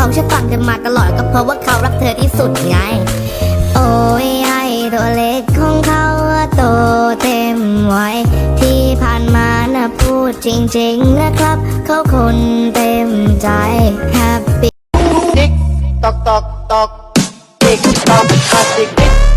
เขาฉันฟังเธอมาตลอดก็เพราะว่าเขารักเธอที่สุดไง โอ้ยไอตัวเล็กของเขาโตเต็มวัยที่ผ่านมานะพูดจริงๆนะครับ เขาคนเต็มใจ Happy ติ๊กตอกตอกตอกติ๊กตอกตอกติ๊ก